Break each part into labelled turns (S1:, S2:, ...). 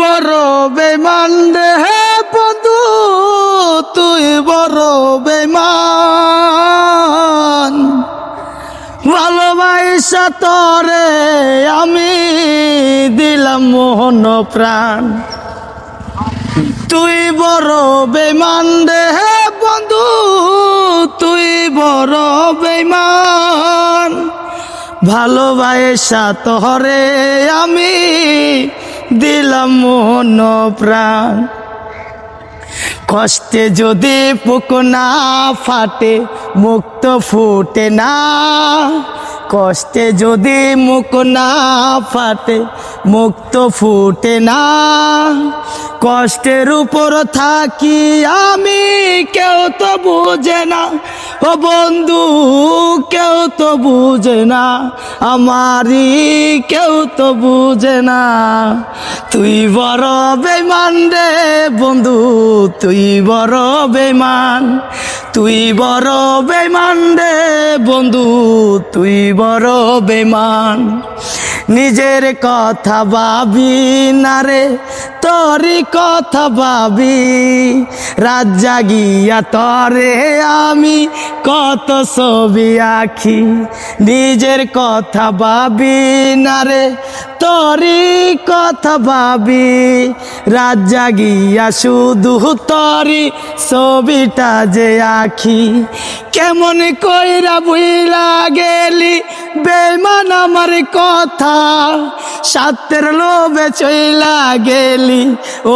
S1: বড় বেমান রে হে বন্ধু, তুই বড় বেমান ভালোবাসা তরে আমি দিলাম মোহন প্রাণ। তুই বড় বেমান রে হে বন্ধু, তুই বড় বেমান ভালোবাসা তরে আমি দিলাম মোহন প্রাণ। কষ্টে যদি পুক না ফাটে, মুক্ত ফুটে না। কষ্টে যদি মুখ না ফাটে, মুক্ত ফুটে না। কষ্টের উপর থাকি আমি, কেউ তো বুঝে না। ও বন্ধু, কেউ তো বুঝে না, আমারই কেউ তো বুঝে না। তুই বড় বেমান রে বন্ধু, তুই বড় বেমান তুই বড় বেমান রে বন্ধু, তুই বড় বেমান নিজের কথা ভাবি না রে তোরই কথা ভাবি, রাত জাগিয়া তরে আমি কত ছবি আঁকি, নিজের কথা ভাবি না রে, তোরই কথা ভাবি, রাত জাগিয়া শুধু তরি ছবিটা যে আঁকি, কেমন কইরা বুইলা গেলি বেমান আমার কথা, সাতের লোভে চইলা গেলি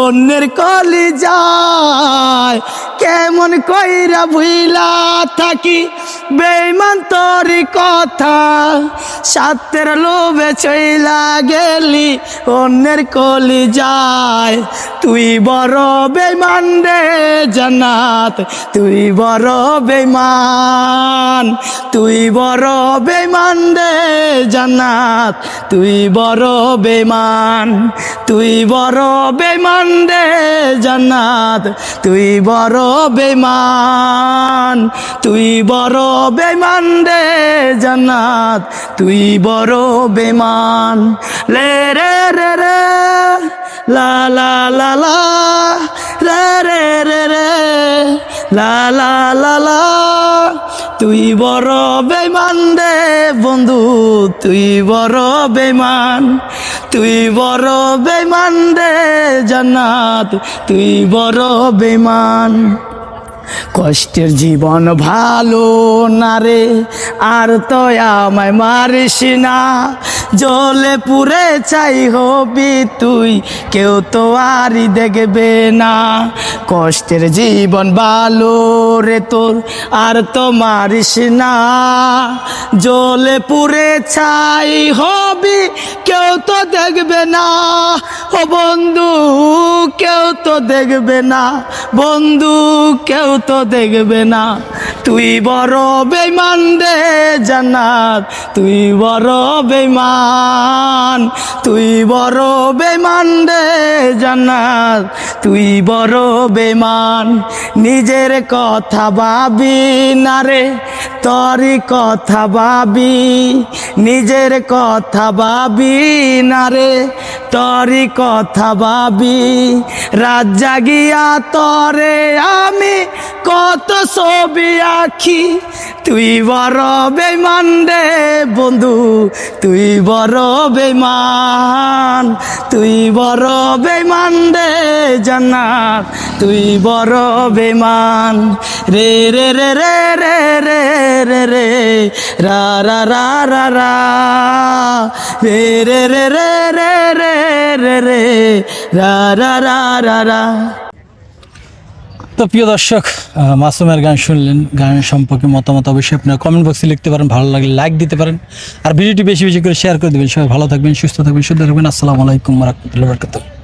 S1: অন্যের কলি যায় কেমন কইরা ভুইলা থাকি? বেমান তোরি কথা সাতের লোভে চইলা গেলি অন্যের কলি যায় তুই বড় বেমান রে জান্নাত, তুই বড় বেমান তুই বড় বেমান রে জান্নাত, তুই বড় বেমান তুই বড় বেমান রে জান্নাত। তুই বড় বেমান তুই বড় বেমান রে জান্নাত। তুই বড় বেমান লে রে রে রে, লা লা লা লা রে রে রে রে, লা লা লা লা। তুই বড় বেমান রে বন্ধু তুই বড় বেমান তুই বড় বেমান রে জান্নাত তুই বড় বেমান কষ্টের জীবন ভালো না রে, আর তো আমায় মারিস না। জলে পুরে চাই হবি তুই, কেউ তো আরই দেখবে না। কষ্টের জীবন ভালো রে তোর, আর তো মারিস না। জলে পুরে ছাই হবি, কেউ তো দেখবে না। ও বন্ধু কেউ তো দেখবে না বন্ধু কেউ তো দেখবে না। তুই বড় বেমান রে জান্নাত, তুই বড় বেমান তুই বড় বেমান রে জান্নাত, তুই বড় বেমান নিজের কথা ভাবি না রে, তোরই কথা ভাবি। নিজের কথা ভাবি না রে, তোরই কথা ভাবি। রাত জাগিয়া তরে আমি কত ছবি আঁকি তুই বড় বেমান রে বন্ধু তুই বড় বেমান তুই বড় বেমান রে জান্নাত তুই বড় বেমান রে রে রে রে রে রে রে রা রা রা রা রা রে রে রে রে রে রে রে রে রা রা রা রা রা
S2: তো প্রিয় দর্শক মাসুমের গান শুনলেন, গান সম্পর্কে মতামত অবশ্যই আপনারা কমেন্ট বক্সে লিখতে পারেন, ভালো লাগলে লাইক দিতে পারেন। আর ভিডিওটি বেশি বেশি করে শেয়ার করে দেবেন। সবাই ভালো থাকবেন, সুস্থ থাকবেন, সুন্দর থাকবেন। আসসালামু আলাইকুম রহমতুল্লাহ বরকাতুহ।